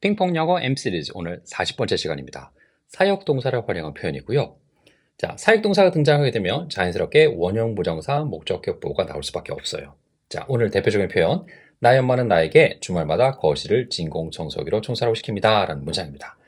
핑퐁 영어 M 시리즈 오늘 40번째 시간입니다. 사역 동사를 활용한 표현이고요. 자, 사역 동사가 등장하게 되면 자연스럽게 원형 부정사, 목적격 보호가 나올 수밖에 없어요. 자, 오늘 대표적인 표현. 나의 엄마는 나에게 주말마다 거실을 진공 청소기로 청소하고 시킵니다. 라는 문장입니다.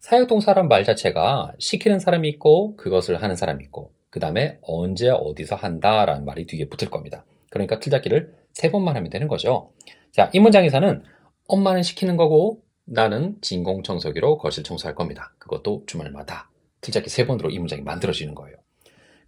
사역 동사란 말 자체가 시키는 사람이 있고 그것을 하는 사람이 있고 그 다음에 언제 어디서 한다라는 말이 뒤에 붙을 겁니다. 그러니까 틀잡기를 세 번만 하면 되는 거죠. 자, 이 문장에서는 엄마는 시키는 거고 나는 진공 청소기로 거실 청소할 겁니다. 그것도 주말마다. 틀잡기 세 번으로 이 문장이 만들어지는 거예요.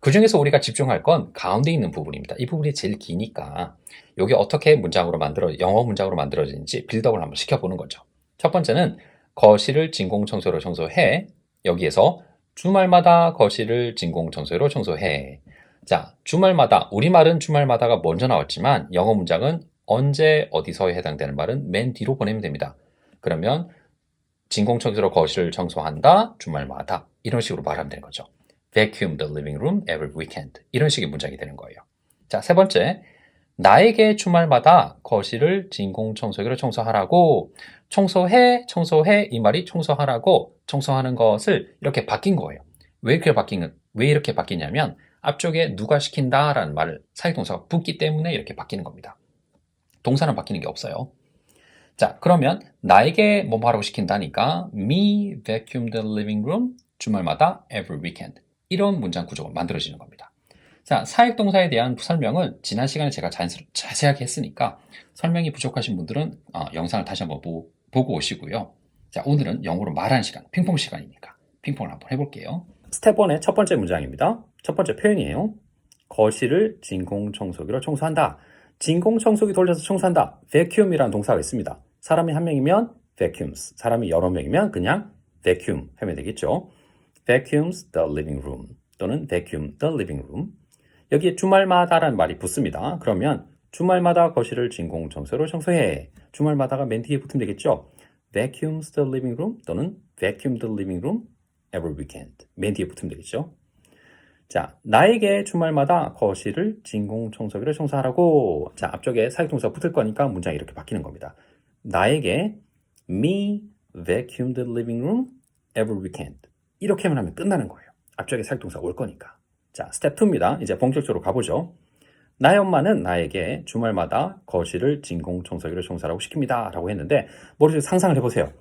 그 중에서 우리가 집중할 건 가운데 있는 부분입니다. 이 부분이 제일 기니까 여기 어떻게 문장으로 만들어 영어 문장으로 만들어지는지 빌드업을 한번 시켜보는 거죠. 첫 번째는 거실을 진공 청소로 청소해. 여기에서 주말마다 거실을 진공 청소로 청소해. 자, 주말마다 우리말은 주말마다가 먼저 나왔지만 영어 문장은 언제 어디서에 해당되는 말은 맨 뒤로 보내면 됩니다. 그러면 진공청소로 거실을 청소한다 주말마다 이런 식으로 말하면 되는 거죠. Vacuum the living room every weekend 이런 식의 문장이 되는 거예요. 자, 세 번째. 나에게 주말마다 거실을 진공청소기로 청소하라고 청소해 청소해 이 말이 청소하라고 청소하는 것을 이렇게 바뀐 거예요. 왜 이렇게 바뀐 왜 이렇게 바뀌냐면 앞쪽에 누가 시킨다라는 말을 사역동사가 붙기 때문에 이렇게 바뀌는 겁니다. 동사는 바뀌는 게 없어요. 자, 그러면 나에게 뭐 하라고 시킨다니까 me vacuum the living room 주말마다 every weekend 이런 문장 구조가 만들어지는 겁니다. 자, 사역 동사에 대한 설명은 지난 시간에 제가 자연스럽, 자세하게 했으니까 설명이 부족하신 분들은 어, 영상을 다시 한번 보, 보고 오시고요. 자, 오늘은 영어로 말하는 시간, 핑퐁 시간이니까 핑퐁을 한번 해볼게요. 스텝 1의 첫 번째 문장입니다. 첫 번째 표현이에요. 거실을 진공 청소기로 청소한다. 진공 청소기 돌려서 청소한다. vacuum이라는 동사가 있습니다. 사람이 한 명이면 vacuums, 사람이 여러 명이면 그냥 vacuum 하면 되겠죠. vacuums the living room 또는 vacuum the living room. 여기에 주말마다라는 말이 붙습니다. 그러면 주말마다 거실을 진공 청소로 청소해. 주말마다가 맨 뒤에 붙으면 되겠죠. vacuums the living room 또는 vacuum the living room every weekend. 맨 뒤에 붙으면 되겠죠. 자, 나에게 주말마다 거실을 진공 청소기로 청소하라고. 자, 앞쪽에 사역동사 붙을 거니까 문장이 이렇게 바뀌는 겁니다. 나에게 me vacuum the living room every weekend. 이렇게만 하면 끝나는 거예요. 앞쪽에 사역동사 올 거니까. 자, 스텝 2입니다. 이제 본격적으로 가보죠. 나의 엄마는 나에게 주말마다 거실을 진공 청소기로 청소하라고 시킵니다. 라고 했는데, 머릿속에 상상을 해보세요.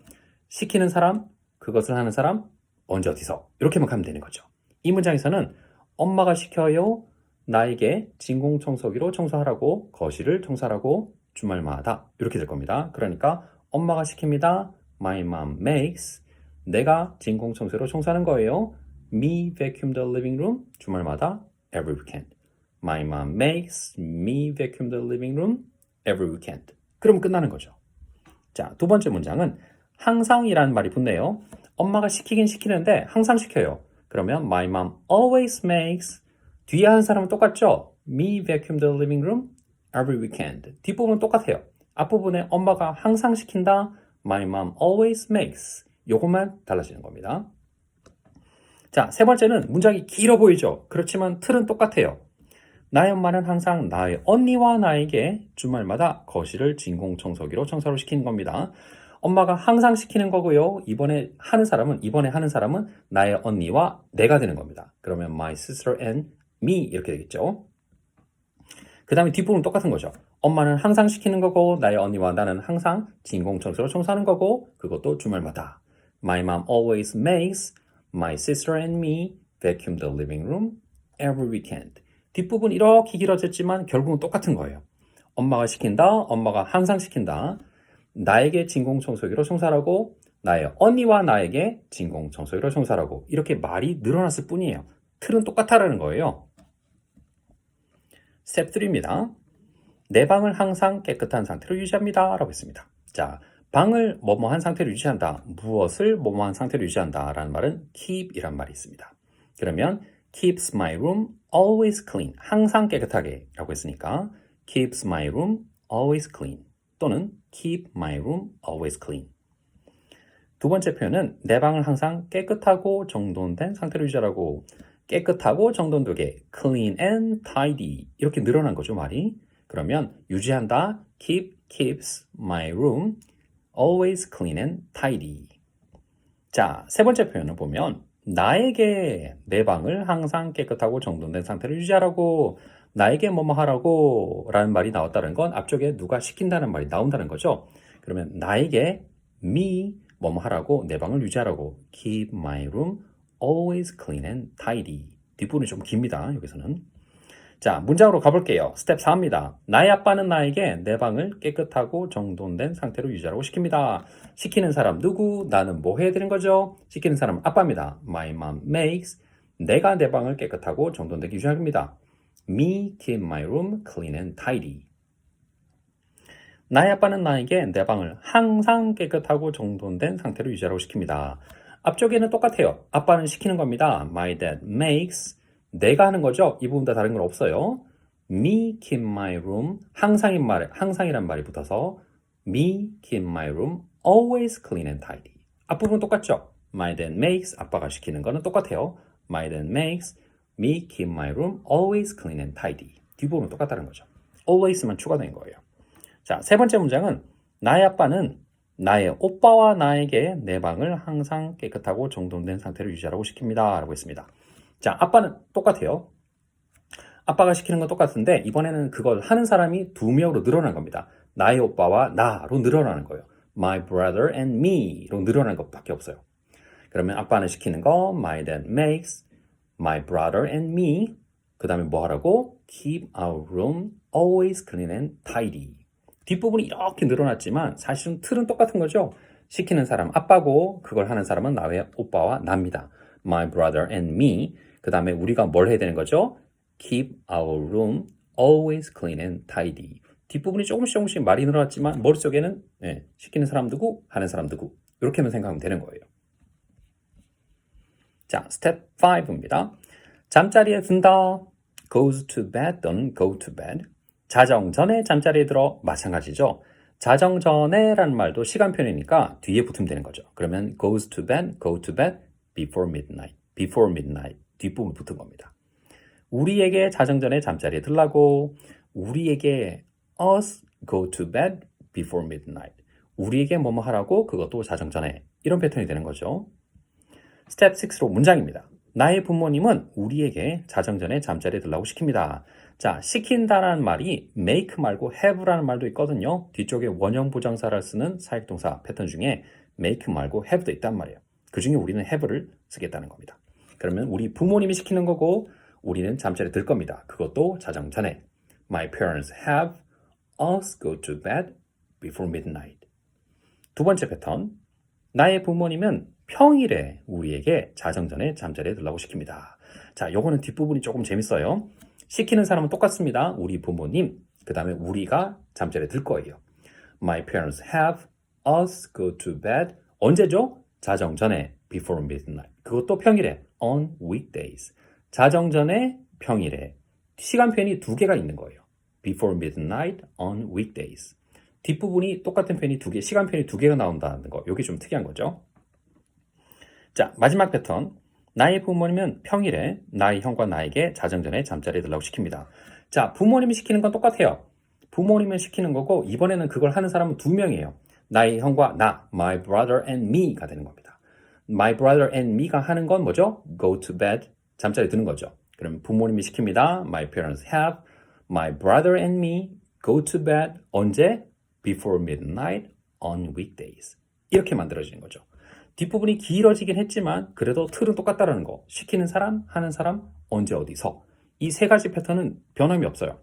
시키는 사람, 그것을 하는 사람, 언제 어디서. 이렇게만 가면 되는 거죠. 이 문장에서는 엄마가 시켜요. 나에게 진공 청소기로 청소하라고, 거실을 청소하라고, 주말마다. 이렇게 될 겁니다. 그러니까 엄마가 시킵니다. My mom makes. 내가 진공 청소로 청소하는 거예요. Me vacuum the living room. 주말마다 every weekend. My mom makes me vacuum the living room every weekend. 그러면 끝나는 거죠. 자, 두 번째 문장은 항상이라는 말이 붙네요. 엄마가 시키긴 시키는데 항상 시켜요. 그러면 my mom always makes 뒤에 한 사람은 똑같죠? Me vacuum the living room every weekend. 뒷부분은 똑같아요. 앞부분에 엄마가 항상 시킨다. My mom always makes. 요것만 달라지는 겁니다. 자, 세 번째는 문장이 길어 보이죠? 그렇지만 틀은 똑같아요. 나의 엄마는 항상 나의 언니와 나에게 주말마다 거실을 진공 청소기로 청소를 시키는 겁니다. 엄마가 항상 시키는 거고요. 이번에 하는 사람은 이번에 하는 사람은 나의 언니와 내가 되는 겁니다. 그러면 my sister and me 이렇게 되겠죠. 그 다음에 뒷부분 똑같은 거죠. 엄마는 항상 시키는 거고 나의 언니와 나는 항상 진공 청소로 청소하는 거고 그것도 주말마다. My mom always makes my sister and me vacuum the living room every weekend. 뒷부분 이렇게 길어졌지만 결국은 똑같은 거예요. 엄마가 시킨다, 엄마가 항상 시킨다. 나에게 진공 청소기로 청소하라고, 나의 언니와 나에게 진공 청소기로 청소하라고. 이렇게 말이 늘어났을 뿐이에요. 틀은 똑같다라는 거예요. 스텝 3입니다. 내 방을 항상 깨끗한 상태로 유지합니다. 라고 했습니다. 자, 방을 뭐뭐한 상태로 유지한다. 무엇을 뭐뭐한 상태로 유지한다. 라는 말은 keep 이란 말이 있습니다. 그러면 keeps my room always clean. 항상 깨끗하게 라고 했으니까 keeps my room always clean 또는 keep my room always clean. 두 번째 표현은 내 방을 항상 깨끗하고 정돈된 상태로 유지하라고 깨끗하고 정돈되게 clean and tidy 이렇게 늘어난 거죠 말이. 그러면 유지한다 keep keeps my room always clean and tidy. 자, 세 번째 표현을 보면 나에게 내 방을 항상 깨끗하고 정돈된 상태로 유지하라고 나에게 뭐뭐 하라고 라는 말이 나왔다는 건 앞쪽에 누가 시킨다는 말이 나온다는 거죠. 그러면 나에게 me 뭐뭐 하라고 내 방을 유지하라고 keep my room always clean and tidy. 뒷부분이 좀 깁니다. 여기서는. 자, 문장으로 가볼게요. 스텝 4입니다. 나의 아빠는 나에게 내 방을 깨끗하고 정돈된 상태로 유지하라고 시킵니다. 시키는 사람 누구? 나는 뭐 되는 거죠? 시키는 사람 아빠입니다. My mom makes. 내가 내 방을 깨끗하고 정돈되게 유지합니다. Me keep my room clean and tidy. 나의 아빠는 나에게 내 방을 항상 깨끗하고 정돈된 상태로 유지하라고 시킵니다. 앞쪽에는 똑같아요. 아빠는 시키는 겁니다. My dad makes. 내가 하는 거죠. 이 부분 다 다른 건 없어요. Me keep my room. 항상인 말, 항상이란 말이 붙어서 Me keep my room always clean and tidy. 앞부분 똑같죠. My dad makes. 아빠가 시키는 거는 똑같아요. My dad makes me keep my room always clean and tidy. 뒷부분은 똑같다는 거죠. always만 추가된 거예요. 자, 세 번째 문장은 나의 아빠는 나의 오빠와 나에게 내 방을 항상 깨끗하고 정돈된 상태로 유지하라고 시킵니다. 라고 했습니다. 자, 아빠는 똑같아요. 아빠가 시키는 건 똑같은데 이번에는 그걸 하는 사람이 두 명으로 늘어난 겁니다. 나의 오빠와 나로 늘어나는 거예요. My brother and me로 늘어난 것밖에 없어요. 그러면 아빠는 시키는 거 my dad makes, my brother and me. 그 다음에 뭐 하라고? Keep our room always clean and tidy. 뒷부분이 이렇게 늘어났지만 사실은 틀은 똑같은 거죠. 시키는 사람 아빠고 그걸 하는 사람은 나의 오빠와 나입니다. My brother and me. 그 다음에 우리가 뭘 해야 되는 거죠? Keep our room always clean and tidy. 뒷부분이 조금씩 조금씩 말이 늘어났지만 머릿속에는 예, 시키는 사람 누구, 하는 사람 누구 이렇게만 생각하면 되는 거예요. 자, 스텝 5입니다. 잠자리에 든다. goes to bed 또는 go to bed. 자정 전에 잠자리에 들어 마찬가지죠. 자정 전에라는 말도 시간표현이니까 뒤에 붙으면 되는 거죠. 그러면 goes to bed, go to bed before midnight. before midnight 뒷부분 붙은 겁니다. 우리에게 자정 전에 잠자리에 들라고 우리에게 us go to bed before midnight. 우리에게 뭐뭐 하라고 그것도 자정 전에 이런 패턴이 되는 거죠. 스텝 6로 문장입니다. 나의 부모님은 우리에게 자정 전에 잠자리에 들라고 시킵니다. 자, 시킨다라는 말이 make 말고 have라는 말도 있거든요. 뒤쪽에 원형 부정사를 쓰는 사역동사 패턴 중에 make 말고 have도 있단 말이에요. 그 중에 우리는 have를 쓰겠다는 겁니다. 그러면 우리 부모님이 시키는 거고 우리는 잠자리에 들 겁니다. 그것도 자정 전에. My parents have us go to bed before midnight. 두 번째 패턴. 나의 부모님은 평일에 우리에게 자정 전에 잠자리에 들라고 시킵니다. 자, 요거는 뒷부분이 조금 재밌어요. 시키는 사람은 똑같습니다. 우리 부모님, 그 다음에 우리가 잠자리에 들 거예요. My parents have us go to bed. 언제죠? 자정 전에 before midnight. 그것도 평일에 on weekdays. 자정 전에 평일에 시간표현이 두 개가 있는 거예요. before midnight on weekdays. 뒷부분이 똑같은 편이 두 개, 시간편이 두 개가 나온다는 거. 이게 좀 특이한 거죠. 자, 마지막 패턴. 나의 부모님은 평일에 나의 형과 나에게 자정 전에 잠자리에 들라고 시킵니다. 자, 부모님이 시키는 건 똑같아요. 부모님은 시키는 거고 이번에는 그걸 하는 사람은 두 명이에요. 나의 형과 나, my brother and me가 되는 겁니다. my brother and me가 하는 건 뭐죠? go to bed, 잠자리 드는 거죠. 그럼 부모님이 시킵니다. my parents have, my brother and me go to bed 언제? before midnight on weekdays. 이렇게 만들어지는 거죠. 뒷부분이 길어지긴 했지만 그래도 틀은 똑같다라는 거. 시키는 사람, 하는 사람, 언제 어디서. 이 세 가지 패턴은 변함이 없어요.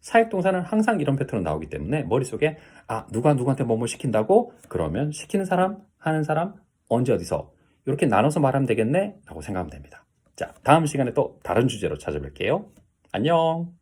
사역동사는 항상 이런 패턴으로 나오기 때문에 머릿속에 아 누가 누구한테 뭐뭐 시킨다고? 그러면 시키는 사람, 하는 사람, 언제 어디서 이렇게 나눠서 말하면 되겠네? 라고 생각하면 됩니다. 자 다음 시간에 또 다른 주제로 찾아뵐게요. 안녕